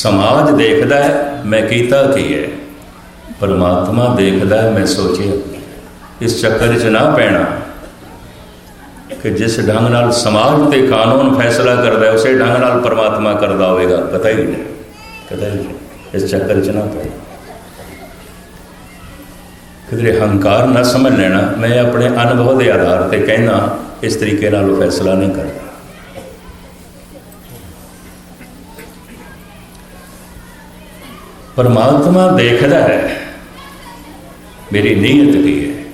ਸਮਾਜ ਦੇਖਦਾ ਹੈ, ਮੈਂ ਕੀਤਾ ਕੀ ਹੈ? ਪਰਮਾਤਮਾ ਦੇਖਦਾ ਹੈ, ਮੈਂ ਸੋਚਿਆ, ਇਸ ਚੱਕਰ 'ਚ ਨਾ ਪੈਣਾ ਕਿ ਜਿਸ ਢੰਗ ਨਾਲ ਸਮਾਜ ਤੇ ਕਾਨੂੰਨ ਫੈਸਲਾ ਕਰਦਾ ਹੈ, ਉਸੇ ਢੰਗ ਨਾਲ ਪਰਮਾਤਮਾ ਕਰਦਾ ਹੋਵੇਗਾ। ਪਤਾ ਹੀ ਨਹੀਂ, ਪਤਾ ਹੀ ਨਹੀਂ। ਇਸ ਚੱਕਰ 'ਚ ਨਾ ਪਏ। ਕਿਧਰੇ ਹੰਕਾਰ ਨਾ ਸਮਝ ਲੈਣਾ, ਮੈਂ ਆਪਣੇ ਅਨੁਭਵ ਦੇ ਆਧਾਰ ਤੇ ਕਹਿਣਾ, ਇਸ ਤਰੀਕੇ ਨਾਲ ਉਹ ਫੈਸਲਾ ਨਹੀਂ ਕਰਦਾ। ਪਰਮਾਤਮਾ ਦੇਖਦਾ ਹੈ। ਮੇਰੀ ਨੀਅਤ ਕੀ ਹੈ।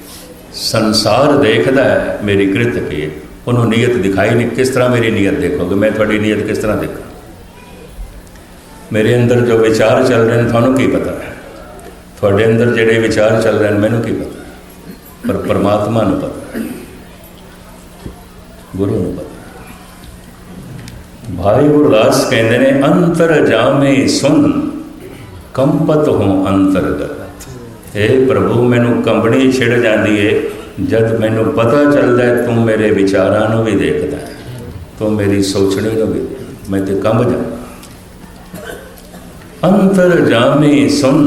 ਸੰਸਾਰ ਦੇਖਦਾ ਹੈ, ਮੇਰੀ ਕਿਰਤ ਕੀ ਹੈ। ਉਹਨੂੰ ਨੀਅਤ ਦਿਖਾਈ ਨਹੀਂ। ਕਿਸ ਤਰ੍ਹਾਂ ਮੇਰੀ ਨੀਅਤ ਦੇਖੋਗੇ? ਮੈਂ ਤੁਹਾਡੀ ਨੀਅਤ ਕਿਸ ਤਰ੍ਹਾਂ ਦੇਖਾਂ? ਮੇਰੇ ਅੰਦਰ ਜੋ ਵਿਚਾਰ ਚੱਲ ਰਹੇ ਨੇ, ਤੁਹਾਨੂੰ ਕੀ ਪਤਾ ਹੈ? ਤੁਹਾਡੇ ਅੰਦਰ ਜਿਹੜੇ ਵਿਚਾਰ ਚੱਲ ਰਹੇ ਨੇ, ਮੈਨੂੰ ਕੀ ਪਤਾ ਪਰ ਪਰਮਾਤਮਾ ਨੂੰ ਪਤਾ ਗੁਰੂ ਨੂੰ ਪਤਾ ਭਾਈ ਗੁਰਦਾਸ ਕਹਿੰਦੇ ਨੇ, ਅੰਤਰ ਜਾਮੇ ਸੁਨ। ਕੰਪਤ ਹੋ ਅੰਤਰਗਤ। ਏ ਪ੍ਰਭੂ, ਮੈਨੂੰ ਕੰਬਣੀ ਛਿੜ ਜਾਂਦੀ ਏ। ਜਦ ਮੈਨੂੰ ਪਤਾ ਚੱਲਦਾ ਤੂੰ ਮੇਰੇ ਵਿਚਾਰਾਂ ਨੂੰ ਵੀ ਦੇਖਦਾ ਹੈ ਤੂੰ ਮੇਰੀ ਸੋਚਣੀ ਨੂੰ ਵੀ ਮੈਂ ਤੇ ਕੰਬ ਜਾਂਦਾ ਅੰਤਰ ਜਾਮੇ ਸੁਨ,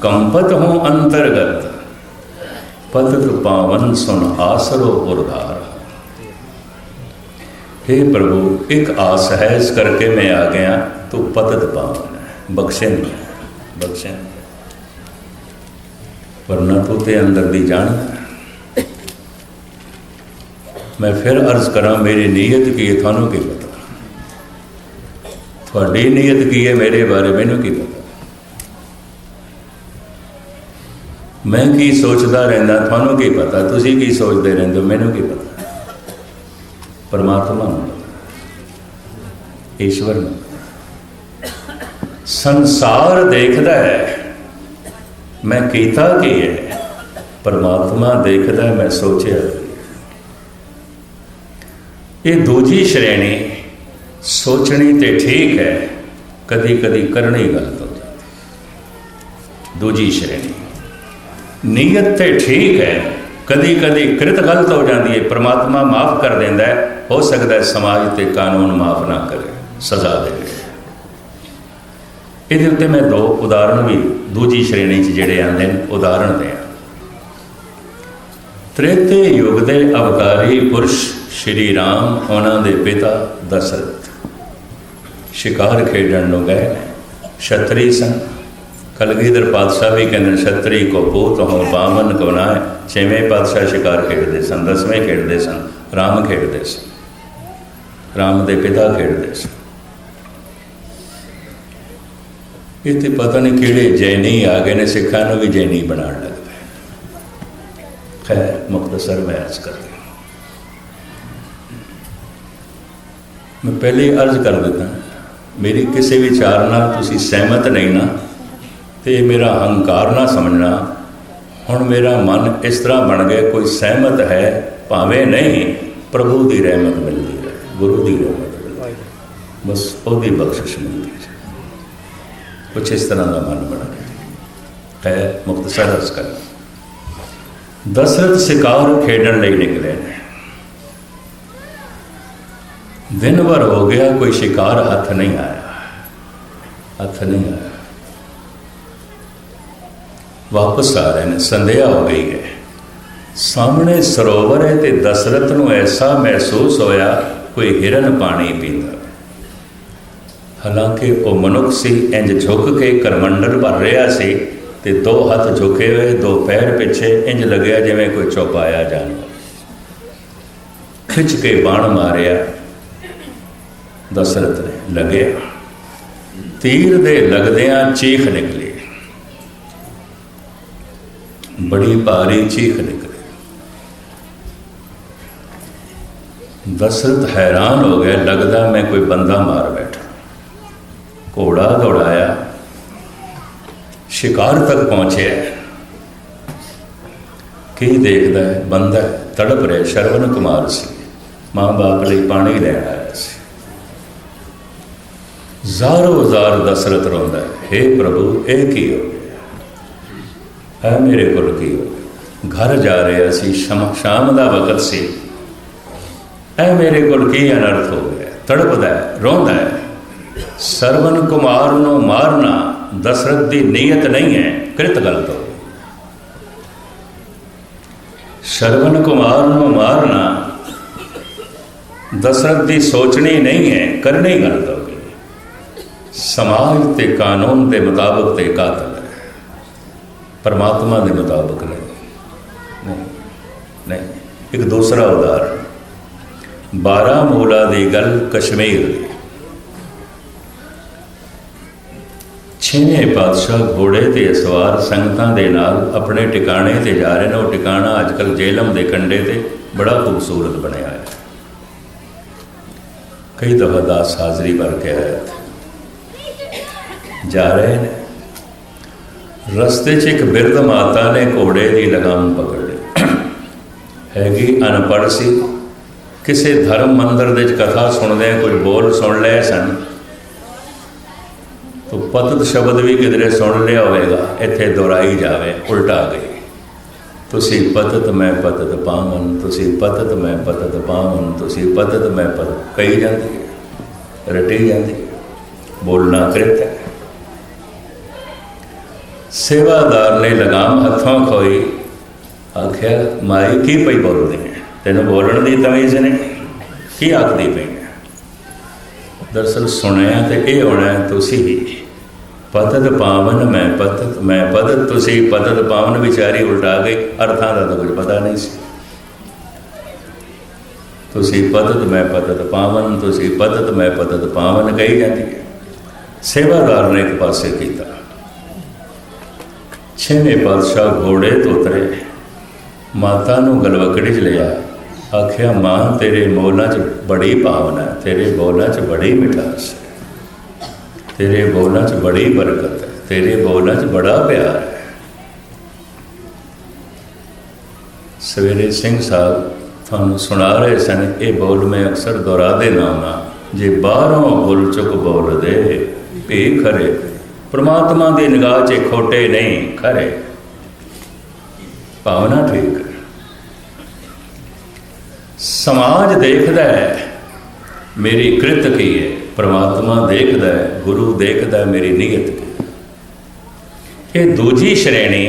ਕੰਪਤ ਹੋ ਅੰਤਰਗਤ। ਪਤਤ ਪਾਵਨ ਸੁਨ ਆਸਰੋ ਉਰਧਾਰ हे ਪ੍ਰਭੂ, ਇੱਕ ਆਸ ਹੈ ਇਸ ਕਰਕੇ ਮੈਂ ਆ ਗਿਆ। ਤੂੰ ਪਤਤ ਪਾਵਨ ਹੈ, ਬਖਸ਼ੇ ਨਹੀਂ ਬਖਸ਼ੇ ਪਰ ਵਰਨਾ ਤੂੰ ਤੇ ਅੰਦਰ ਦੀ ਜਾਣ ਮੈਂ ਫਿਰ ਅਰਜ਼ ਕਰਾਂ, ਮੇਰੀ ਨੀਅਤ ਕੀ ਹੈ, ਤੁਹਾਨੂੰ ਕੀ ਪਤਾ? ਤੁਹਾਡੀ ਨੀਅਤ ਕੀ ਹੈ, ਮੇਰੇ ਬਾਰੇ ਮੈਨੂੰ ਕੀ ਪਤਾ? ਮੈਂ ਕੀ ਸੋਚਦਾ ਰਹਿੰਦਾ, ਤੁਹਾਨੂੰ ਕੀ ਪਤਾ? ਤੁਸੀਂ ਕੀ ਸੋਚਦੇ ਰਹਿੰਦੇ ਹੋ, ਮੈਨੂੰ ਕੀ ਪਤਾ? ਪਰਮਾਤਮਾ ਨੂੰ ਈਸ਼ਵਰ ਨੂੰ ਸੰਸਾਰ ਦੇਖਦਾ ਹੈ। ਮੈਂ ਕੀਤਾ ਕੀ ਹੈ? ਪਰਮਾਤਮਾ ਦੇਖਦਾ ਮੈਂ ਸੋਚਿਆ। ਇਹ ਦੂਜੀ ਸ਼੍ਰੇਣੀ ਸੋਚਣੀ ਤੇ ਠੀਕ ਹੈ ਕਦੀ ਕਦੀ ਕਰਨੀ ਗਲਤ ਹੋ ਜਾਂਦੀ ਦੂਜੀ ਸ਼੍ਰੇਣੀ, ਨੀਅਤ ਤੇ ਠੀਕ ਹੈ ਕਦੀ ਕਦੀ ਕਿਰਤ ਗਲਤ ਹੋ ਜਾਂਦੀ ਹੈ। ਪ੍ਰਮਾਤਮਾ ਮਾਫ ਕਰ ਦਿੰਦਾ ਹੈ, ਹੋ ਸਕਦਾ ਹੈ ਸਮਾਜ ਤੇ ਕਾਨੂੰਨ ਮਾਫ ਨਾ ਕਰੇ, ਸਜ਼ਾ ਦੇਵੇ ਇਹਦੇ ਉੱਤੇ ਮੈਂ ਦੋ ਉਦਾਹਰਣ ਵੀ, ਦੂਜੀ ਸ਼੍ਰੇਣੀ 'ਚ ਜਿਹੜੇ ਆਉਂਦੇ ਨੇ, ਉਦਾਹਰਣ ਦੇ ਤ੍ਰੇਤੇ ਯੁਗ ਦੇ ਅਵਤਾਰੀ ਪੁਰਸ਼ ਸ਼੍ਰੀ ਰਾਮ ਉਹਨਾਂ ਦੇ ਪਿਤਾ ਦਸ਼ਰਥ। ਸ਼ਿਕਾਰ ਖੇਡਣ ਨੂੰ ਗਏ ਨੇ, ਛਤਰੀ ਸਨ। ਕਲਗੀਧਰ ਪਾਤਸ਼ਾਹ ਵੀ ਕਹਿੰਦੇ ਛਤਰੀ ਕੋ ਪੂਤ ਹੋ ਬਾਮਨ ਕੋ ਨਾ ਛੇਵੇਂ ਪਾਤਸ਼ਾਹ ਸ਼ਿਕਾਰ ਖੇਡਦੇ ਸਨ, ਦਸਵੇਂ ਖੇਡਦੇ ਸਨ, ਰਾਮ ਖੇਡਦੇ ਸਨ। ਰਾਮ ਦੇ ਪਿਤਾ ਖੇਡਦੇ ਸਨ। ਇਹ ਤੇ ਪਤਾ ਨਹੀਂ ਕਿਹੜੇ ਜੈਨੀ ਆ ਗਏ ਨੇ, ਸਿੱਖਾਂ ਨੂੰ ਵੀ ਜੈਨੀ ਬਣਾਉਣ ਲੱਗ ਪਏ। ਖੈਰ ਮੁਖਤਸਰ ਮੈਂ ਅਰਜ਼ ਕਰ ਮੈਂ ਪਹਿਲੇ ਅਰਜ਼ ਕਰ ਦਿੱਤਾ, ਮੇਰੀ ਕਿਸੇ ਵਿਚਾਰ ਨਾਲ ਤੁਸੀਂ ਸਹਿਮਤ ਨਹੀਂ ਨਾ, ਤੇ ਮੇਰਾ ਹੰਕਾਰ ਨਾ ਸਮਝਣਾ। ਹੁਣ ਮੇਰਾ ਮਨ ਇਸ ਤਰ੍ਹਾਂ ਬਣ ਗਿਆ, ਕੋਈ ਸਹਿਮਤ ਹੈ, ਭਾਵੇਂ ਨਹੀਂ, ਪ੍ਰਭੂ ਦੀ ਰਹਿਮਤ ਮਿਲਦੀ ਹੈ, ਗੁਰੂ ਦੀ ਰਹਿਮਤ ਮਿਲਦੀ ਹੈ। ਬਸ ਉਹਦੀ ਬਖਸ਼ਿਸ਼ ਮਿਲਦੀ ਹੈ। ਕੁਛ ਇਸ ਤਰ੍ਹਾਂ ਦਾ ਮਨ ਬਣਾ ਗਿਆ ਹੈ ਮੁਖਤਸਰ ਅਰਜ਼ ਕਰ ਦਸ਼ਰਥ ਸ਼ਿਕਾਰ ਖੇਡਣ ਲਈ ਨਿਕਲੇ ਨੇ। ਦਿਨ ਭਰ ਹੋ ਗਿਆ, ਕੋਈ ਸ਼ਿਕਾਰ ਹੱਥ ਨਹੀਂ ਆਇਆ। ਹੱਥ ਨਹੀਂ ਆਇਆ। ਵਾਪਸ ਆ ਰਹੇ ਨੇ, ਸੰਧਿਆ ਹੋ ਗਈ ਹੈ। ਸਾਹਮਣੇ ਸਰੋਵਰ ਹੈ ਤੇ ਦਸ਼ਰਥ ਨੂੰ ਐਸਾ ਮਹਿਸੂਸ ਹੋਇਆ, ਕੋਈ ਹਿਰਨ ਪਾਣੀ ਪੀਂਦਾ। ਹਾਲਾਂਕਿ ਉਹ ਮਨੁੱਖ ਸੀ, ਇੰਜ ਝੁੱਕ ਕੇ ਕਰਮੰਡਲ ਭਰ ਰਿਹਾ ਸੀ ਤੇ ਦੋ ਹੱਥ ਝੁਕੇ ਹੋਏ, ਦੋ ਪੈਰ ਪਿੱਛੇ ਇੰਜ ਲੱਗਿਆ ਜਿਵੇਂ ਕੋਈ ਚੌਪਾਇਆ ਜਾਨਵਰ। ਖਿੱਚ ਕੇ ਬਾਣ ਮਾਰਿਆ ਦਸ਼ਰਥ ਨੇ ਲੱਗਿਆ। ਤੀਰ ਦੇ ਲੱਗਦਿਆਂ ਚੀਖ ਨਿਕਲੀ। ਬੜੀ ਭਾਰੀ ਚੀਖ ਨਿਕਲੀ। ਦਸ਼ਰਥ ਹੈਰਾਨ ਹੋ ਗਿਆ, ਲੱਗਦਾ ਮੈਂ ਕੋਈ ਬੰਦਾ ਮਾਰ ਬੈਠਾ। ਘੋੜਾ ਦੌੜਾਇਆ, ਸ਼ਿਕਾਰ ਤੱਕ ਪਹੁੰਚਿਆ। ਕੀ ਦੇਖਦਾ ਹੈ? ਬੰਦਾ ਤੜਪ ਰਿਹਾ, ਸ਼ਰਵਨ ਕੁਮਾਰ ਸੀ। ਮਾਂ ਬਾਪ ਲਈ ਪਾਣੀ ਲੈਣ ਆਇਆ ਸੀ। ਜ਼ਾਰੋ ਜ਼ਾਰ ਦਸ਼ਰਥ ਰੋਂਦਾ ਹੈ हे ਪ੍ਰਭੂ, ਇਹ ਕੀ ਹੋ ਗਿਆ? ਹੈ ਮੇਰੇ ਕੋਲ ਕੀ ਹੋ ਘਰ ਜਾ ਰਿਹਾ ਸੀ ਸ਼ਾਮ ਦਾ ਵਕਤ ਸੀ। ਐ ਮੇਰੇ ਕੋਲ ਕੀ ਅਨਰਥ ਹੋ ਗਿਆ? ਤੜਪਦਾ ਹੈ, ਰੋਂਦਾ ਹੈ ਸਰਵਨ ਕੁਮਾਰ ਨੂੰ ਮਾਰਨਾ ਦਸ਼ਰਥ ਦੀ ਨੀਅਤ ਨਹੀਂ ਹੈ, ਕ੍ਰਿਤ ਗਲਤ ਹੋ ਸਰਵਨ ਕੁਮਾਰ ਨੂੰ ਮਾਰਨਾ ਦਸ਼ਰਥ ਦੀ ਸੋਚਣੀ ਨਹੀਂ ਹੈ, ਕਰਨੀ ਗਲਤ ਹੋ ਗਈ ਸਮਾਜ ਤੇ ਕਾਨੂੰਨ ਦੇ ਮੁਤਾਬਕ ਤੇ ਕਾਤਲ ਹੈ। ਪਰਮਾਤਮਾ ਦੇ ਮੁਤਾਬਕ ਨਹੀਂ। ਨਹੀਂ ਇੱਕ ਦੂਸਰਾ ਉਦਾਹਰਣ 12 ਮੂਲਾ ਦੀ ਗੱਲ ਕਸ਼ਮੀਰ ਦੀ। ਛੇਵੇਂ ਪਾਤਸ਼ਾਹ ਘੋੜੇ ਤੇ ਸਵਾਰ ਸੰਗਤਾਂ ਦੇ ਨਾਲ ਆਪਣੇ ਟਿਕਾਣੇ ਤੇ ਜਾ ਰਹੇ ਨੇ। ਉਹ ਟਿਕਾਣਾ ਅੱਜਕੱਲ ਜੇਲਮ ਦੇ ਕੰਢੇ ਤੇ ਬੜਾ ਖੂਬਸੂਰਤ ਬਣਿਆ ਹੈ। ਕਈ ਦਫਾ ਦਾਸ ਹਾਜ਼ਰੀ ਭਰ ਕੇ ਆਇਆ ਜਾ ਰਹੇ ਨੇ। ਰਸਤੇ 'ਚ ਇੱਕ ਬਿਰਧ ਮਾਤਾ ਨੇ ਘੋੜੇ ਦੀ ਲਗਾਮ ਪਕੜ। ਲਈ ਹੈਗੀ ਅਨਪੜ੍ਹ ਸੀ। ਕਿਸੇ ਧਰਮ ਮੰਦਰ ਦੇ ਵਿੱਚ ਕਥਾ ਸੁਣਦੇ ਕੁਝ ਬੋਲ ਸੁਣ ਲਏ ਸਨ। ਤੋ ਪਤਤ ਸ਼ਬਦ ਵੀ ਕਿਧਰੇ ਸੁਣ ਲਿਆ ਹੋਵੇਗਾ ਇੱਥੇ ਦੁਹਰਾਈ ਜਾਵੇ, ਉਲਟਾ ਗਈ ਤੁਸੀਂ ਪਤਤ ਮੈਂ ਪਤਤ ਪਾਵਨ, ਤੁਸੀਂ ਪਤਤ ਮੈਂ ਪਤਤ ਪਾਵਨ, ਤੁਸੀਂ ਪਤਤ ਮੈਂ ਪਤ ਕਹੀ ਜਾਂਦੀ ਹੈ, ਰਟੀ ਜਾਂਦੀ ਹੈ, ਬੋਲਣਾ ਕ੍ਰਿਤ ਹੈ। ਸੇਵਾਦਾਰ ਨੇ ਲਗਾਮ ਹੱਥੋਂ ਖੋਈ, ਆਖਿਆ, ਮਾਈ, ਕੀ ਪਈ ਬੋਲਦੀ ਹੈ? ਤੈਨੂੰ ਬੋਲਣ ਦੀ ਤਮੀਜ਼ ਨਹੀਂ। ਕੀ ਆਖਦੀ ਪਈ ਹੈ? ਦਰਸਲ ਸੁਣਿਆ ਤੇ ਇਹ ਹੋਣਾ ਤੁਸੀਂ ਹੀ। ਪਤਤ ਪਾਵਨ, ਮੈਂ ਪਤਤ ਮੈਂ ਪਤਤ ਤੁਸੀਂ ਪਤਤ ਪਾਵਨ ਵਿਚਾਰੀ ਉਲਟਾ ਗਈ ਅਰਥਾਂ ਦਾ ਤਾਂ ਕੁਝ ਪਤਾ ਨਹੀਂ ਸੀ। ਤੁਸੀਂ ਪਤਤ, ਮੈਂ ਪਤਤ ਪਾਵਨ, ਤੁਸੀਂ ਪਤਤ, ਮੈਂ ਪਤਤ ਪਾਵਨ ਕਹੀ ਜਾਂਦੀ ਹੈ। ਸੇਵਾਦਾਰ ਨੇ ਇੱਕ ਪਾਸੇ ਕੀਤਾ। ਛੇਵੇਂ ਪਾਤਸ਼ਾਹ ਘੋੜੇ ਤੋਂ ਉਤਰੇ। ਮਾਤਾ ਨੂੰ ਗਲਵਕੜੀ ਚ ਲਿਆ। ਆਖਿਆ, ਮਾਂ, ਤੇਰੇ ਮੋਲਾਂ 'ਚ ਬੜੀ ਭਾਵਨਾ ਹੈ, ਤੇਰੇ ਬੋਲਾਂ 'ਚ ਬੜੀ ਮਿਠਾਸ ਤੇਰੇ ਬੋਲਾਂ 'ਚ ਬੜੀ ਬਰਕਤ ਹੈ, ਤੇਰੇ ਬੋਲਾਂ 'ਚ ਬੜਾ ਪਿਆਰ ਹੈ। ਸਵੇਰੇ ਸਿੰਘ ਸਾਹਿਬ ਤੁਹਾਨੂੰ ਸੁਣਾ ਰਹੇ ਸਨ, ਇਹ ਬੋਲ ਮੈਂ ਅਕਸਰ ਦੁਹਰਾ ਦੇ ਨਾਮਾ ਜੇ ਬਾਹਰੋਂ ਬੋਲ ਚੁੱਕ ਬੋਲਦੇ ਭੇ ਖਰੇ, ਪ੍ਰਮਾਤਮਾ ਦੀ ਨਿਗਾਹ 'ਚ ਖੋਟੇ ਨਹੀਂ ਖਰੇ। ਭਾਵਨਾ ਠੀਕ ਹੈ। ਸਮਾਜ ਦੇਖਦਾ ਹੈ, ਮੇਰੀ ਕ੍ਰਿਤ ਕੀ ਹੈ? ਪ੍ਰਮਾਤਮਾ ਦੇਖਦਾ ਹੈ, ਗੁਰੂ ਦੇਖਦਾ ਮੇਰੀ ਨੀਅਤ ਇਹ ਦੂਜੀ ਸ਼੍ਰੇਣੀ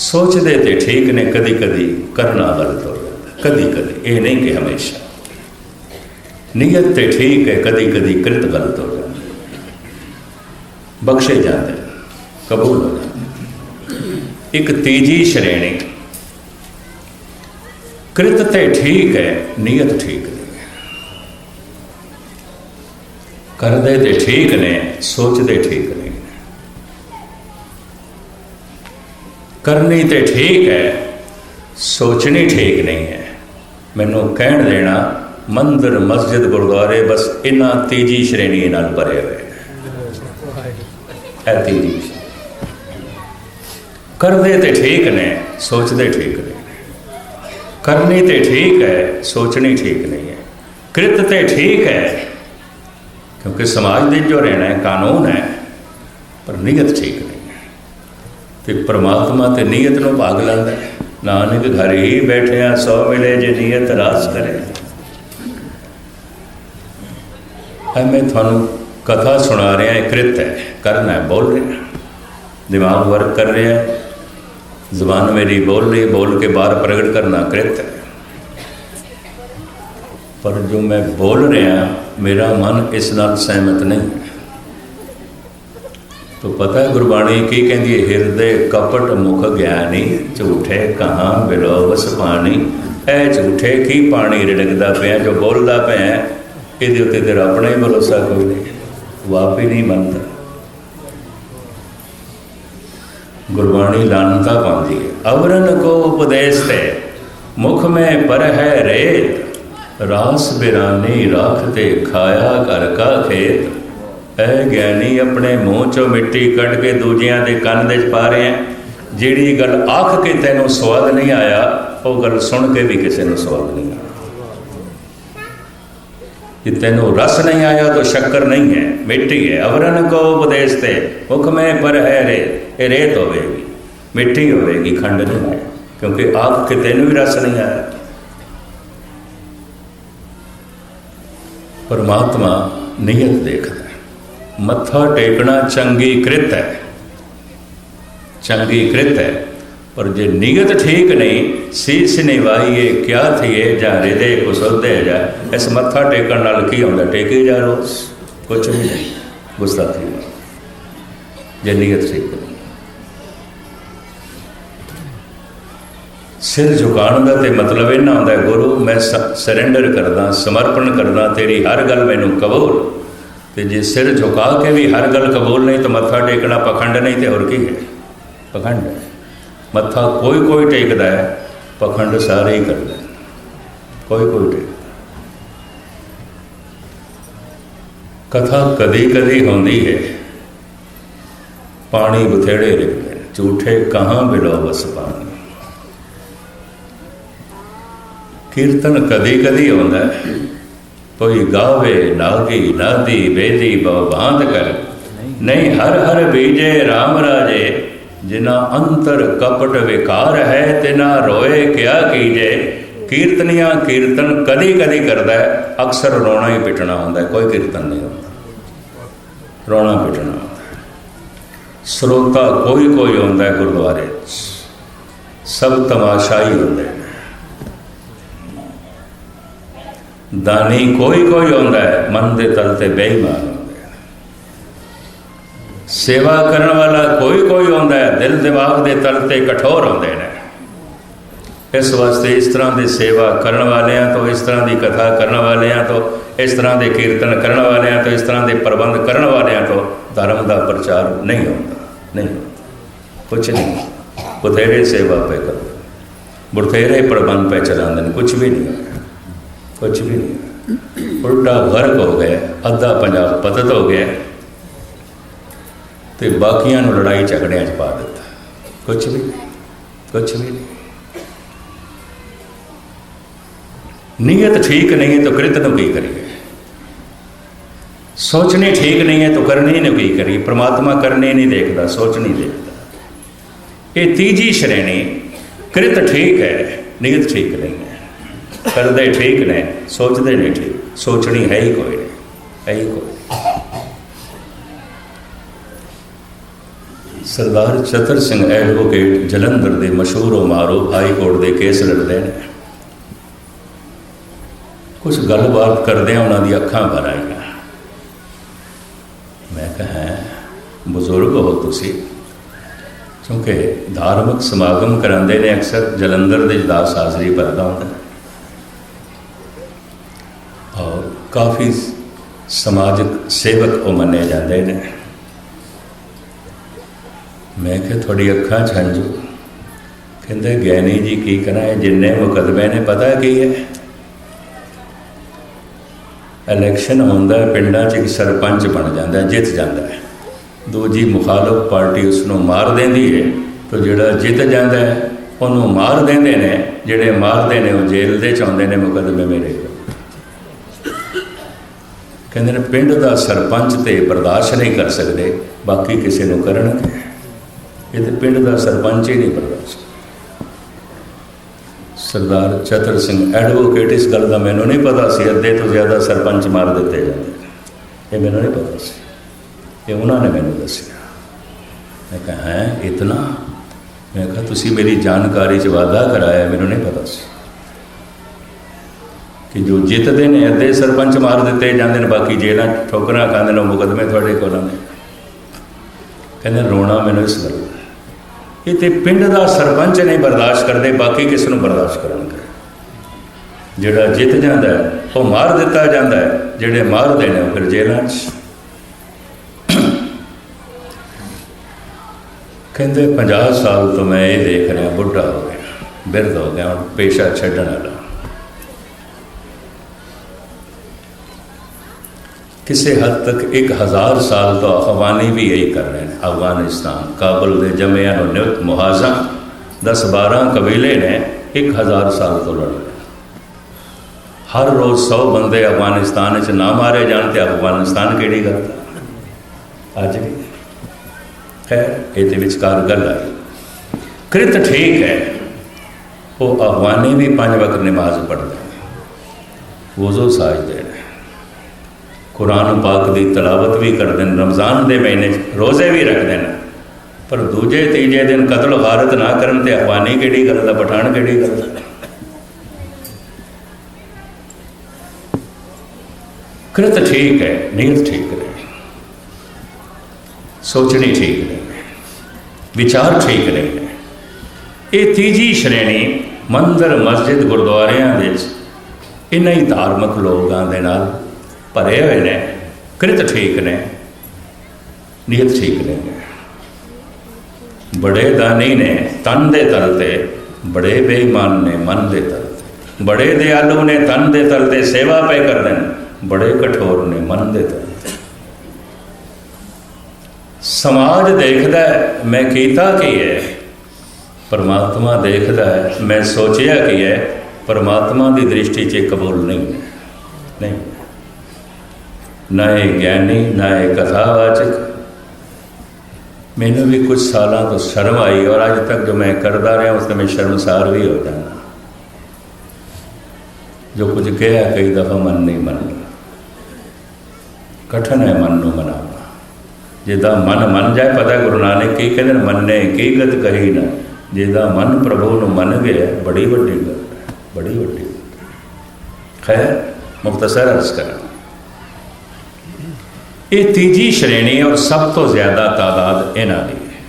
ਸੋਚਦੇ ਤੇ ਠੀਕ ਨੇ ਕਦੀ ਕਦੀ ਕਰਨਾ ਗਲਤ ਹੋ ਜਾਂਦਾ ਕਦੀ ਕਦੀ ਇਹ ਨਹੀਂ ਕਿ ਹਮੇਸ਼ਾ। ਨੀਅਤ ਤੇ ਠੀਕ ਹੈ ਕਦੀ ਕਦੀ ਕਿਰਤ ਗਲਤ ਹੋ ਜਾਂਦਾ ਬਖਸ਼ੇ ਜਾਂਦੇ ਕਬੂਲ ਹੋ ਜਾਂਦੇ ਇੱਕ ਤੀਜੀ ਸ਼੍ਰੇਣੀ, ਕਿਰਤ ਤੇ ਠੀਕ ਹੈ ਨੀਅਤ ਠੀਕ ਹੈ ਕਰਦੇ ਤੇ ਠੀਕ ਨੇ ਸੋਚਦੇ ਠੀਕ ਨਹੀਂ ਕਰਨੀ ਤੇ ਠੀਕ ਹੈ ਸੋਚਣੀ ਠੀਕ ਨਹੀਂ ਹੈ। ਮੈਨੂੰ ਕਹਿਣ ਦੇਣਾ ਮੰਦਰ ਮਸਜਿਦ ਗੁਰਦੁਆਰੇ ਬਸ ਇਹਨਾਂ ਤੀਜੀ ਸ਼੍ਰੇਣੀ ਨਾਲ ਭਰੇ ਹੋਏ ਹੈ ਤੀਜੀ ਕਰਦੇ ਤੇ ਠੀਕ ਨੇ ਸੋਚਦੇ ਠੀਕ ਨੇ। ਕਰਨੀ ਤੇ ਠੀਕ ਹੈ ਸੋਚਣੀ ਠੀਕ ਨਹੀਂ ਹੈ। ਕ੍ਰਿਤ ਤੇ ਠੀਕ ਹੈ ਕਿਉਂਕਿ ਸਮਾਜ ਦੇ ਜੋ ਰਹਿਣਾ ਹੈ, ਕਾਨੂੰਨ ਹੈ, ਪਰ ਨੀਅਤ ਠੀਕ ਨਹੀਂ ਹੈ। ਤੇ ਪ੍ਰਮਾਤਮਾ ਤੇ ਨੀਅਤ ਨੂੰ ਭਾਗ ਲੈਂਦਾ ਨਾਨਕ ਘਰ ਹੀ ਬੈਠਿਆ ਸੋ ਮਿਲੇ ਜੇ ਨੀਅਤ ਰਾਸ ਕਰੇ। ਹੈ ਮੈਂ ਤੁਹਾਨੂੰ ਕਥਾ ਸੁਣਾ ਰਿਹਾ ਹੈ ਕ੍ਰਿਤ ਹੈ, ਕਰਨਾ ਹੈ, ਬੋਲ ਰਿਹਾ। ਦਿਮਾਗ ਵਰਕ ਕਰ ਰਿਹਾ। ਜ਼ਬਾਨ ਮੇਰੀ ਬੋਲ ਰਹੀ, ਬੋਲ ਕੇ ਬਾਹਰ ਪ੍ਰਗਟ ਕਰਨਾ, ਕ੍ਰਿਤ ਹੈ। ਪਰ ਜੋ ਮੈਂ ਬੋਲ ਰਿਹਾ, ਮੇਰਾ ਮਨ ਇਸ ਨਾਲ ਸਹਿਮਤ ਨਹੀਂ। ਤੋ ਪਤਾ ਹੈ ਗੁਰਬਾਣੀ ਕੀ ਕਹਿੰਦੀ ਹੈ, ਹਿਰਦੇ ਕਪਟ ਮੁਖ ਗਿਆਨੀ, ਝੂਠੇ ਕਹਾਂ ਬਿਲੋਵਸ ਪਾਣੀ। ਐ ਝੂਠੇ ਕੀ ਪਾਣੀ ਰਿੜਕਦਾ ਪਿਆ, ਜੋ ਬੋਲਦਾ ਪਿਆ, ਇਹਦੇ ਉੱਤੇ ਤੇਰਾ ਆਪਣਾ ਹੀ ਭਰੋਸਾ ਕੋਈ ਨਹੀਂ, ਵਾਪੀ ਨਹੀਂ ਮੰਨਦਾ। ਗੁਰਬਾਣੀ ਲਾਨਤਾ ਪਾਉਂਦੀ ਹੈ। ਅਵਰਨ ਕੋ ਉਪਦੇਸ਼ ਤੇ, ਮੁਖ ਮੈਂ ਪਰ ਹੈ ਰੇਤ ਰਾਸ ਬਿਰਾਨੀ ਰਾਖ ਤੇ ਖਾਇਆ ਕਰ ਕਾ ਖੇਤ। ਇਹ ਗਿਆਨੀ ਆਪਣੇ ਮੂੰਹ ਚੋਂ ਮਿੱਟੀ ਕੱਢ ਕੇ ਦੂਜਿਆਂ ਦੇ ਕੰਨ ਦੇ ਚ ਪਾ ਰਿਹਾ ਜਿਹੜੀ ਗੱਲ ਆਖ ਕੇ ਤੈਨੂੰ ਸਵਾਦ ਨਹੀਂ ਆਇਆ, ਉਹ ਗੱਲ ਸੁਣ ਕੇ ਵੀ ਕਿਸੇ ਨੂੰ ਸਵਾਦ ਨਹੀਂ ਆਇਆ ਕਿ ਤੈਨੂੰ ਰਸ ਨਹੀਂ ਆਇਆ ਤਾਂ ਸ਼ੱਕਰ ਨਹੀਂ ਹੈ, ਮਿੱਟੀ ਹੈ। ਅਵਰਨ ਕੋ ਉਪਦੇਸ਼ ਤੇ ਮੁਖ ਮੈਂ ਪਰ ਹੈ ਰੇ, ਇਹ ਰੇਤ ਹੋਵੇਗੀ। ਮਿੱਟੀ ਹੋਵੇਗੀ, ਖੰਡ ਨਹੀਂ ਹੈ, ਕਿਉਂਕਿ ਆਖ ਕੇ ਤੈਨੂੰ ਵੀ ਰਸ ਨਹੀਂ ਆਇਆ। ਪਰਮਾਤਮਾ ਨਿਯਤ ਦੇਖਦਾ ਹੈ। ਮੱਥਾ ਟੇਕਣਾ ਚੰਗੀ ਕ੍ਰਿਤ ਹੈ। ਚੰਗੀ ਕ੍ਰਿਤ ਹੈ। ਪਰ ਜੇ ਨੀਅਤ ਠੀਕ ਨਹੀਂ, ਸੀਸ ਨਿਵਾਈਏ, ਕਿਆ ਥੀਏ, ਜਾਂ ਹਿਰਦੇ ਕੋ ਜਾ ਇਸ ਮੱਥਾ ਟੇਕਣ ਨਾਲ ਕੀ ਹੁੰਦਾ? ਟੇਕੇ ਜਾ ਰੋਸ ਕੁਛ ਵੀ ਨਹੀਂ। ਗੁਸਤਾਖੀ ਜੇ ਨੀਅਤ ਠੀਕ ਸਿਰ ਝੁਕਾਉਣ ਦਾ ਤੇ ਮਤਲਬ ਇਹ ਨਾ ਹੁੰਦਾ ਗੁਰੂ ਮੈਂ ਸਰੈਂਡਰ ਕਰਦਾ ਸਮਰਪਣ ਕਰਦਾ ਤੇਰੀ ਹਰ ਗੱਲ ਮੈਨੂੰ ਕਬੂਲ। ਤੇ ਜੇ ਸਿਰ ਝੁਕਾ ਕੇ ਵੀ ਹਰ ਗੱਲ ਕਬੂਲ ਨਹੀਂ ਤਾਂ ਮੱਥਾ ਟੇਕਣਾ ਪਖੰਡ ਨਹੀਂ ਤੇ ਹੋਰ ਕੀ ਹੈ? ਪਖੰਡ। ਮੱਥਾ ਕੋਈ ਕੋਈ ਟੇਕਦਾ ਹੈ ਪਖੰਡ ਸਾਰੇ ਹੀ ਕਰਦਾ ਕੋਈ ਕੋਈ ਟੇਕ ਕਥਾ ਕਦੀ ਕਦੀ ਹੁੰਦੀ ਹੈ। ਪਾਣੀ ਬਥੇੜੇ ਰਿਕਦੇ ਨੇ, ਝੂਠੇ ਕਹਾਂ ਬਿਲੋ ਬਸ ਪਾਣੀ। ਕੀਰਤਨ ਕਦੀ ਕਦੀ ਆਉਂਦਾ ਕੋਈ ਗਾਵੇ, ਨਾਗੀ, ਨਾਦੀ, ਬੇਦੀ ਬਾਂਧ ਕਰ। ਨਹੀਂ, ਹਰ ਹਰ ਬੀਜੇ RAM ਰਾਜੇ ਜਿਨਾ ਅੰਤਰ ਕਪਟ ਵਿਕਾਰ ਹੈ ਤਿਨਾ ਰੋਏ, ਕਿਆ ਕੀਜੇ। ਕੀਰਤਨੀਆਂ ਕੀਰਤਨ ਕਦੀ ਕਦੀ ਕਰਦਾ ਹੈ। ਅਕਸਰ ਰੋਣਾ ਹੀ ਪਿਟਣਾ ਹੁੰਦਾ ਕੋਈ ਕੀਰਤਨ ਨਹੀਂ ਹੁੰਦਾ। ਰੋਣਾ ਪਿਟਣਾ ਹੁੰਦਾ ਸਰੋਤਾ ਕੋਈ ਕੋਈ ਹੁੰਦਾ ਗੁਰਦੁਆਰੇ 'ਚ। ਸਭ ਤਮਾਸ਼ਾਈ ਹੁੰਦੇ ਨੇ। ਦਾਨੀ ਕੋਈ ਕੋਈ ਹੁੰਦਾ ਹੈ, ਮਨ ਦੇ ਤਲ ਤੇ ਬੇਈਮਾਨ ਹੁੰਦੇ ਨੇ ਸੇਵਾ ਕਰਨ ਵਾਲਾ ਕੋਈ ਕੋਈ ਹੁੰਦਾ ਹੈ, ਦਿਲ ਦਿਮਾਗ ਦੇ ਤਲ ਤੇ ਕਠੋਰ ਹੁੰਦੇ ਨੇ। ਇਸ ਵਾਸਤੇ ਇਸ ਤਰ੍ਹਾਂ ਦੀ ਸੇਵਾ ਕਰਨ ਵਾਲਿਆਂ ਤੋਂ, ਇਸ ਤਰ੍ਹਾਂ ਦੀ ਕਥਾ ਕਰਨ ਵਾਲਿਆਂ ਤੋਂ, ਇਸ ਤਰ੍ਹਾਂ ਦੇ ਕੀਰਤਨ ਕਰਨ ਵਾਲਿਆਂ ਤੋਂ, ਇਸ ਤਰ੍ਹਾਂ ਦੇ ਪ੍ਰਬੰਧ ਕਰਨ ਵਾਲਿਆਂ ਤੋਂ ਧਰਮ ਦਾ ਪ੍ਰਚਾਰ ਨਹੀਂ ਹੁੰਦਾ ਨਹੀਂ ਹੁੰਦਾ। ਕੁਛ ਨਹੀਂ ਬਥੇਰੇ ਸੇਵਾ ਪੇ ਕਰੋ ਬਥੇਰੇ ਪ੍ਰਬੰਧ ਪੇ ਚਲਾਉਂਦੇ ਨੇ ਕੁਝ ਵੀ ਨਹੀਂ ਹੋਇਆ ਕੁਝ ਵੀ ਨਹੀਂ। ਉਲਟਾ ਗਰਕ ਹੋ ਗਿਆ ਅੱਧਾ ਪੰਜਾਬ ਪਤਤ ਹੋ ਗਿਆ। ਤੇ ਬਾਕੀਆਂ ਨੂੰ ਲੜਾਈ ਝਗੜਿਆਂ 'ਚ ਪਾ ਦਿੱਤਾ। ਕੁਝ ਵੀ ਨਹੀਂ ਕੁਝ ਵੀ ਨਹੀਂ। ਨੀਅਤ ਠੀਕ ਨਹੀਂ ਹੈ ਤਾਂ ਕ੍ਰਿਤ ਨੂੰ ਕੀ ਕਰੀਏ? ਸੋਚਣੀ ਠੀਕ ਨਹੀਂ ਹੈ ਤਾਂ ਕਰਨੀ ਨੂੰ ਕੀ ਕਰੀਏ? ਪ੍ਰਮਾਤਮਾ ਕਰਨੇ ਨਹੀਂ ਦੇਖਦਾ ਸੋਚਣੀ ਦੇਖਦਾ। ਇਹ ਤੀਜੀ ਸ਼੍ਰੇਣੀ, ਕ੍ਰਿਤ ਠੀਕ ਹੈ, ਨੀਅਤ ਠੀਕ ਨਹੀਂ ਕਰਦੇ ਠੀਕ ਨੇ, ਸੋਚਦੇ ਨਹੀਂ ਠੀਕ, ਸੋਚਣੀ ਹੈ ਹੀ ਕੋਈ ਨਹੀਂ, ਹੈ ਹੀ ਕੋਈ ਸਰਦਾਰ ਚਤਰ ਸਿੰਘ ਐਡਵੋਕੇਟ ਜਲੰਧਰ ਦੇ ਮਸ਼ਹੂਰ ਉਮਾਰੋ ਹਾਈ ਕੋਰਟ ਦੇ ਕੇਸ ਲੜਦੇ ਨੇ। ਕੁਝ ਗੱਲਬਾਤ ਕਰਦੇ ਉਹਨਾਂ ਦੀ ਅੱਖਾਂ ਭਰ ਆਈਆਂ। ਮੈਂ ਕਹਾਂ ਬਜ਼ੁਰਗ ਹੋ ਤੁਸੀਂ? ਕਿਉਂਕਿ ਧਾਰਮਿਕ ਸਮਾਗਮ ਕਰਾਉਂਦੇ ਨੇ ਅਕਸਰ, ਜਲੰਧਰ ਦੇ ਜਦਾਸ ਹਾਜ਼ਰੀ ਭਰਦਾ ਹੁੰਦਾ ਔਰ ਕਾਫੀ ਸਮਾਜਿਕ ਸੇਵਕ ਉਹ ਮੰਨੇ ਜਾਂਦੇ ਨੇ। ਮੈਂ ਕਿਹਾ, ਤੁਹਾਡੀ ਅੱਖਾਂ 'ਚ ਹੰਝੂ। ਕਹਿੰਦੇ ਗਿਆਨੀ ਜੀ, ਕੀ ਕਰਾਂ? ਇਹ ਜਿੰਨੇ ਮੁਕਦਮੇ ਨੇ, ਪਤਾ ਕੀ ਹੈ? ਇਲੈਕਸ਼ਨ ਹੁੰਦਾ ਪਿੰਡਾਂ 'ਚ ਇੱਕ ਸਰਪੰਚ ਬਣ ਜਾਂਦਾ ਜਿੱਤ ਜਾਂਦਾ ਹੈ। ਦੂਜੀ ਮੁਖਾਲਫ ਪਾਰਟੀ ਉਸ ਨੂੰ ਮਾਰ ਦਿੰਦੀ ਹੈ, ਤੇ ਜਿਹੜਾ ਜਿੱਤ ਜਾਂਦਾ ਹੈ, ਉਹਨੂੰ ਮਾਰ ਦਿੰਦੇ ਨੇ, ਜਿਹੜੇ ਮਾਰਦੇ ਨੇ, ਉਹ ਜੇਲ੍ਹ ਦੇ ਚ ਆਉਂਦੇ ਨੇ ਮੁਕਦਮੇ ਮੇਰੇ ਕੋਲ। ਕਹਿੰਦੇ ਨੇ, ਪਿੰਡ ਦਾ ਸਰਪੰਚ ਤੇ ਬਰਦਾਸ਼ਤ ਨਹੀਂ ਕਰ ਸਕਦੇ, ਬਾਕੀ ਕਿਸੇ ਨੂੰ ਕਰਨਗੇ। ਇਹ ਤੇ ਪਿੰਡ ਦਾ ਸਰਪੰਚ ਹੀ ਨਹੀਂ ਬਰਦਾਸ਼ਤ। ਸਰਦਾਰ ਚਤਰ ਸਿੰਘ ਐਡਵੋਕੇਟ ਇਸ ਗੱਲ ਦਾ ਮੈਨੂੰ ਨਹੀਂ ਪਤਾ ਸੀ, ਅੱਧੇ ਤੋਂ ਜ਼ਿਆਦਾ ਸਰਪੰਚ ਮਾਰ ਦਿੱਤੇ ਜਾਂਦੇ। ਇਹ ਮੈਨੂੰ ਨਹੀਂ ਪਤਾ ਸੀ। ਇਹ ਉਹਨਾਂ ਨੇ ਮੈਨੂੰ ਦੱਸਿਆ। ਮੈਂ ਕਿਹਾ, ਹੈ, ਇਤਨਾ? ਮੈਂ ਕਿਹਾ, ਤੁਸੀਂ ਮੇਰੀ ਜਾਣਕਾਰੀ 'ਚ ਵਾਅਦਾ ਕਰਾਇਆ, ਮੈਨੂੰ ਨਹੀਂ ਪਤਾ ਸੀ। ਕਿ ਜੋ ਜਿੱਤਦੇ ਨੇ, ਅੱਧੇ ਸਰਪੰਚ ਮਾਰ ਦਿੱਤੇ ਜਾਂਦੇ ਨੇ, ਬਾਕੀ ਜੇਲਾਂ 'ਚ ਠੋਕਰਾਂ ਖਾਂਦੇ ਨੇ, ਉਹ ਮੁਕਦਮੇ ਤੁਹਾਡੇ ਕੋਲ ਆਉਂਦੇ ਕਹਿੰਦੇ ਰੋਣਾ ਮੈਨੂੰ ਇਸ ਗੱਲ ਇਹ ਤੇ ਪਿੰਡ ਦਾ ਸਰਪੰਚ ਨਹੀਂ ਬਰਦਾਸ਼ਤ ਕਰਦੇ, ਬਾਕੀ ਕਿਸ ਨੂੰ ਬਰਦਾਸ਼ਤ ਕਰਨਗੇ? ਜਿਹੜਾ ਜਿੱਤ ਜਾਂਦਾ ਹੈ, ਉਹ ਮਾਰ ਦਿੱਤਾ ਜਾਂਦਾ ਹੈ, ਜਿਹੜੇ ਮਾਰਦੇ ਨੇ ਉਹ ਫਿਰ ਜੇਲ੍ਹਾਂ 'ਚ। ਕਹਿੰਦੇ 50 ਸਾਲ ਤੋਂ ਮੈਂ ਇਹ ਦੇਖ ਰਿਹਾ, ਬੁੱਢਾ ਹੋ ਗਿਆ, ਬਿਰਧ ਹੋ ਗਿਆ, ਹੁਣ ਪੇਸ਼ਾ ਛੱਡਣ ਵਾਲਾ। ਕਿਸੇ ਹੱਦ ਤੱਕ 1000 ਸਾਲ ਤੋਂ ਅਫਗਾਨੀ ਵੀ ਇਹੀ ਕਰ ਰਹੇ ਨੇ ਅਫਗਾਨਿਸਤਾਨ ਕਾਬਲ ਦੇ ਜਮਿਆਂ ਨੂੰ ਨਿਯੁਕਤ ਮੁਹਾਜ਼ਾ 10 12 ਕਬੀਲੇ ਨੇ 1000 ਸਾਲ ਤੋਂ ਲੜ ਰਹੇ ਹਰ ਰੋਜ਼ 100 ਬੰਦੇ ਅਫਗਾਨਿਸਤਾਨ ਵਿੱਚ ਨਾ ਮਾਰੇ ਜਾਣ ਤੇ ਅਫਗਾਨਿਸਤਾਨ ਕਿਹੜੀ ਗੱਲ ਦਾ ਅੱਜ ਵੀ ਹੈ ਇਹਦੇ ਵਿਚਕਾਰ ਗੱਲ ਆਈ ਕ੍ਰਿਤ ਠੀਕ ਹੈ ਉਹ ਅਫਗਾਨੀ ਵੀ ਪੰਜ ਵਕਤ ਨਮਾਜ਼ ਪੜ੍ਹਦੇ ਨੇ ਵਜ਼ੂ ਸਾਜਦੇ ਨੇ ਕੁਰਾਨ ਪਾਕ ਦੀ ਤਲਾਵਤ ਵੀ ਕਰਦੇ ਨੇ, ਰਮਜ਼ਾਨ ਦੇ ਮਹੀਨੇ 'ਚ ਰੋਜ਼ੇ ਵੀ ਰੱਖਦੇ ਨੇ। ਪਰ ਦੂਜੇ, ਤੀਜੇ ਦਿਨ ਕਤਲ ਗਾਰਤ ਨਾ ਕਰਨ ਤੇ ਅਫਵਾਨੀ ਕਿਹੜੀ ਗੱਲ ਦਾ, ਪਠਾਨ ਕਿਹੜੀ ਗੱਲ ਦਾ? ਕਰਤ ਠੀਕ ਹੈ, ਨੀਅਤ ਠੀਕ ਹੈ ਸੋਚਣੀ ਠੀਕ ਹੈ ਵਿਚਾਰ ਠੀਕ ਹੈ ਇਹ ਤੀਜੀ ਸ਼੍ਰੇਣੀ ਮੰਦਰ, ਮਸਜਿਦ ਗੁਰਦੁਆਰਿਆਂ ਵਿੱਚ। ਇਹਨਾਂ ਹੀ ਧਾਰਮਿਕ ਲੋਕਾਂ ਦੇ ਨਾਲ ਭਰੇ ਹੋਏ ਨੇ ਕ੍ਰਿਤ ਠੀਕ ਨੇ ਨੀਅਤ ਠੀਕ ਨਹੀਂ ਹੈ ਬੜੇ ਦਾਨੀ ਨੇ ਤਨ ਦੇ ਤਲ ਤੇ ਬੜੇ ਬੇਈਮਾਨ ਨੇ ਮਨ ਦੇ ਤਲ ਤੇ। ਬੜੇ ਦਿਆਲੂ ਨੇ ਤਨ ਦੇ ਤਲ ਤੇ ਸੇਵਾ ਪੈ ਕਰਦੇ ਨੇ ਬੜੇ ਕਠੋਰ ਨੇ ਮਨ ਦੇ ਤਲ ਤੇ। ਸਮਾਜ ਦੇਖਦਾ ਮੈਂ ਕੀਤਾ ਕੀ ਹੈ? ਪਰਮਾਤਮਾ ਦੇਖਦਾ ਹੈ, ਮੈਂ ਸੋਚਿਆ ਕੀ ਹੈ? ਪਰਮਾਤਮਾ ਦੀ ਦ੍ਰਿਸ਼ਟੀ 'ਚ ਕਬੂਲ ਨਹੀਂ ਨਹੀਂ। ਨਾ ਇਹ ਗਿਆਨੀ ਨਾ ਇਹ ਕਥਾਵਾਚਕ। ਮੈਨੂੰ ਵੀ ਕੁਝ ਸਾਲਾਂ ਤੋਂ ਸ਼ਰਮ ਆਈ ਔਰ ਅੱਜ ਤੱਕ ਜੋ ਮੈਂ ਕਰਦਾ ਰਿਹਾ ਉਸ ਤੇ ਮੈਂ ਸ਼ਰਮਸਾਰ ਵੀ ਹੋ ਜਾਂਦਾ। ਜੋ ਕੁਝ ਕਿਹਾ ਕਈ ਦਫਾ ਮਨ ਨਹੀਂ ਮੰਨਦਾ। ਕਠਨ ਹੈ ਮਨ ਨੂੰ ਮਨਾਉਣਾ। ਜਿਹਦਾ ਮਨ ਮੰਨ ਜਾਏ ਪਤਾ ਗੁਰੂ ਨਾਨਕ ਕੀ ਕਹਿੰਦੇ ਨੇ, ਮੰਨੇ ਕੀ ਗਤ ਕਹੀ ਨਾ। ਜਿਹਦਾ ਮਨ ਪ੍ਰਭੂ ਨੂੰ ਮੰਨ ਗਿਆ ਬੜੀ ਵੱਡੀ ਗੱਲ ਹੈ ਬੜੀ ਵੱਡੀ ਗੱਲ ਖੈਰ ਮੁਖਤਸਰ ਅਰਜ਼ ਕਰਾਂ ਇਹ ਤੀਜੀ ਸ਼੍ਰੇਣੀ ਔਰ ਸਭ ਤੋਂ ਜ਼ਿਆਦਾ ਤਾਦਾਦ ਇਹਨਾਂ ਦੀ ਹੈ।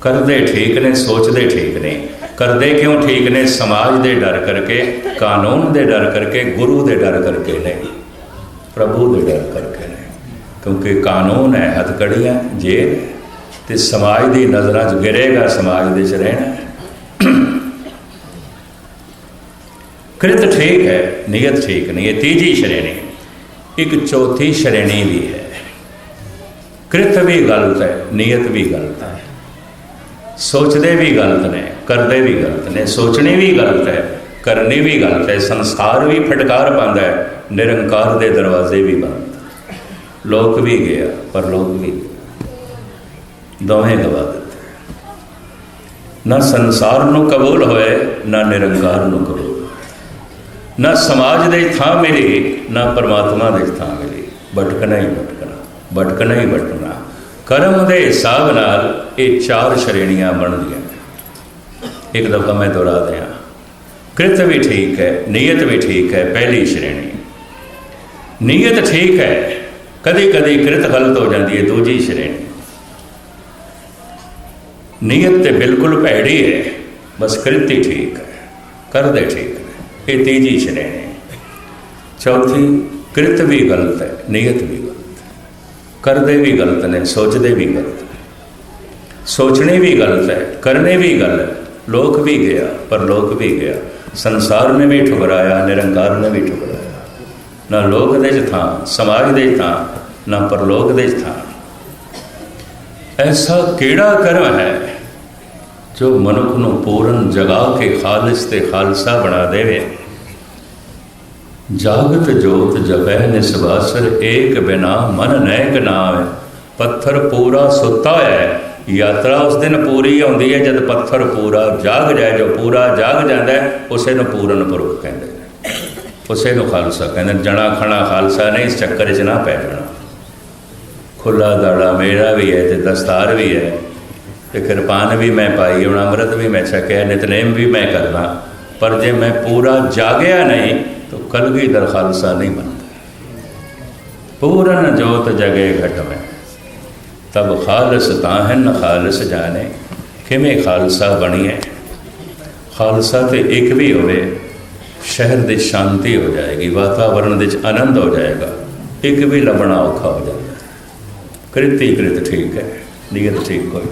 ਕਰਦੇ ਠੀਕ ਨੇ, ਸੋਚਦੇ ਠੀਕ ਨੇ। ਕਰਦੇ ਕਿਉਂ ਠੀਕ ਨੇ? ਸਮਾਜ ਦੇ ਡਰ ਕਰਕੇ, ਕਾਨੂੰਨ ਦੇ ਡਰ ਕਰਕੇ, ਗੁਰੂ ਦੇ ਡਰ ਕਰਕੇ ਨੇ। ਪ੍ਰਭੂ ਦੇ ਡਰ ਕਰਕੇ ਨੇ। ਕਿਉਂਕਿ ਕਾਨੂੰਨ ਹੈ, ਹੱਥਕੜੀਆਂ ਜੇ ਤੇ ਸਮਾਜ ਦੀ ਨਜ਼ਰਾਂ 'ਚ ਗਿਰੇਗਾ, ਸਮਾਜ ਦੇ 'ਚ ਰਹਿਣਾ ਕ੍ਰਿਤ ਠੀਕ ਹੈ, ਨੀਅਤ ਠੀਕ ਨਹੀਂ, ਇਹ ਤੀਜੀ ਸ਼੍ਰੇਣੀ। ਇੱਕ ਚੌਥੀ ਸ਼੍ਰੇਣੀ ਵੀ ਹੈ। ਕ੍ਰਿਤ ਵੀ ਗਲਤ ਹੈ ਨੀਅਤ ਵੀ ਗਲਤ ਹੈ। ਸੋਚਦੇ ਵੀ ਗਲਤ ਨੇ, ਕਰਦੇ ਵੀ ਗਲਤ ਨੇ, ਸੋਚਣੇ ਵੀ ਗਲਤ ਹੈ, ਕਰਨੀ ਵੀ ਗਲਤ ਹੈ, ਸੰਸਾਰ ਵੀ ਫਟਕਾਰ ਪਾਉਂਦਾ ਹੈ, ਨਿਰੰਕਾਰ ਦੇ ਦਰਵਾਜ਼ੇ ਵੀ ਬੰਦ। ਲੋਕ ਵੀ ਗਿਆ, ਪਰ ਲੋਕ ਵੀ ਦੋਵੇਂ ਗਵਾ ਦਿੱਤੇ। ਨਾ ਸੰਸਾਰ ਨੂੰ ਕਬੂਲ ਹੋਏ, ਨਾ ਨਿਰੰਕਾਰ ਨੂੰ ਕਬੂਲ ਨਾ ਸਮਾਜ ਦੇ ਥਾਂ ਮਿਲੀ, ਨਾ ਪਰਮਾਤਮਾ ਦੇ ਥਾਂ ਮਿਲੀ। ਭਟਕਣਾ ਹੀ ਭਟਕਣਾ ਭਟਕਣਾ ਹੀ ਭਟਕਣਾ। ਕਰਮ ਦੇ ਹਿਸਾਬ ਨਾਲ ਇਹ ਚਾਰ ਸ਼੍ਰੇਣੀਆਂ ਬਣਦੀਆਂ ਇੱਕ ਦਫਾ ਮੈਂ ਦੁਹਰਾ ਦਿਆਂ। ਕ੍ਰਿਤ ਵੀ ਠੀਕ ਹੈ ਨੀਅਤ ਵੀ ਠੀਕ ਹੈ, ਪਹਿਲੀ ਸ਼੍ਰੇਣੀ। ਨੀਅਤ ਠੀਕ ਹੈ ਕਦੇ ਕਦੀ ਕ੍ਰਿਤ ਗਲਤ ਹੋ ਜਾਂਦੀ ਹੈ, ਦੂਜੀ ਸ਼੍ਰੇਣੀ। ਨੀਅਤ ਤੇ ਬਿਲਕੁਲ ਭੈੜੀ ਹੈ, ਬਸ ਕ੍ਰਿਤ ਹੀ ਠੀਕ ਹੈ, ਕਰਦੇ ਠੀਕ ਇਹ ਤੀਜੀ ਸ਼੍ਰੇਣੀ ਚੌਥੀ, ਕ੍ਰਿਤ ਵੀ ਗਲਤ ਹੈ, ਨਿਯਤ ਵੀ ਗਲਤ ਕਰਦੇ ਵੀ ਗਲਤ ਨੇ, ਸੋਚਦੇ ਵੀ ਗਲਤ ਨੇ। ਸੋਚਣੇ ਵੀ ਗਲਤ ਹੈ, ਕਰਨੇ ਵੀ ਗਲਤ ਲੋਕ ਵੀ ਗਿਆ, ਪਰ ਲੋਕ ਵੀ ਗਿਆ। ਸੰਸਾਰ ਨੇ ਵੀ ਠੁਕਰਾਇਆ, ਨਿਰੰਕਾਰ ਨੇ ਵੀ ਠੁਕਰਾਇਆ। ਨਾ ਲੋਕ ਦੇ ਚ ਥਾਂ, ਸਮਾਜ ਦੇ ਥਾਂ, ਨਾ ਪਰਲੋਕ ਦੇ ਚ ਥਾਂ। ਐਸਾ ਕਿਹੜਾ ਕਰਮ ਹੈ ਜੋ ਮਨੁੱਖ ਨੂੰ ਪੂਰਨ ਜਗਾ ਕੇ ਖਾਲਿਸ ਤੇ ਖਾਲਸਾ ਬਣਾ ਦੇਵੇ। ਜਾਗਤ ਜੋਤ ਜਪੈ ਨਿਸਵਾਸਰ ਏਕ ਬਿਨਾ ਮਨ ਨੈਕ ਨਾਮ। ਪੱਥਰ ਪੂਰਾ ਸੁੱਤਾ ਹੈ, ਯਾਤਰਾ ਉਸ ਦਿਨ ਪੂਰੀ ਆਉਂਦੀ ਹੈ, ਜਦ ਪੱਥਰ ਪੂਰਾ ਜਾਗ ਜਾਏ, ਜੋ ਪੂਰਾ ਜਾਗ ਜਾਂਦਾ ਹੈ, ਉਸੇ ਨੂੰ ਪੂਰਨ ਪੁਰਖ ਕਹਿੰਦੇ ਨੇ। ਉਸੇ ਨੂੰ ਖਾਲਸਾ ਕਹਿੰਦੇ ਜਣਾ ਖਣਾ ਖਾਲਸਾ ਨਹੀਂ, ਇਸ ਚੱਕਰ 'ਚ ਨਾ ਪੈ ਜਾਣਾ। ਖੁੱਲਾ ਦਾੜਾ ਮੇਰਾ ਵੀ ਹੈ ਤੇ ਦਸਤਾਰ ਵੀ ਹੈ। ਤੇ ਕਿਰਪਾਨ ਵੀ ਮੈਂ ਪਾਈ ਹੁਣ ਅੰਮ੍ਰਿਤ ਵੀ ਮੈਂ ਛਕਿਆ, ਨਿਤਨੇਮ ਵੀ ਮੈਂ ਕਰਨਾ। ਪਰ ਜੇ ਮੈਂ ਪੂਰਾ ਜਾਗਿਆ ਨਹੀਂ, ਤਾਂ ਕਲਗੀਧਰ ਖਾਲਸਾ ਨਹੀਂ ਬਣਦਾ। ਪੂਰਨ ਜੋਤ ਜਗੇ ਘਟ ਮੈਂ। ਤਬ ਖਾਲਸ ਤਾਂ ਹੈ ਨਾ ਖਾਲਸ ਜਾਣੇ। ਕਿਵੇਂ ਖਾਲਸਾ ਬਣੀਏ? ਖਾਲਸਾ ਤੇ ਇੱਕ ਵੀ ਹੋਵੇ, ਸ਼ਹਿਰ ਦੇ ਸ਼ਾਂਤੀ ਹੋ ਜਾਏਗੀ ਵਾਤਾਵਰਣ ਵਿੱਚ ਆਨੰਦ ਹੋ ਜਾਏਗਾ। ਇੱਕ ਵੀ ਲੱਭਣਾ ਔਖਾ ਹੋ ਜਾਂਦਾ। ਕ੍ਰਿਤੀ ਕ੍ਰਿਤ ਠੀਕ ਹੈ, ਨੀਅਤ ਠੀਕ ਕੋਈ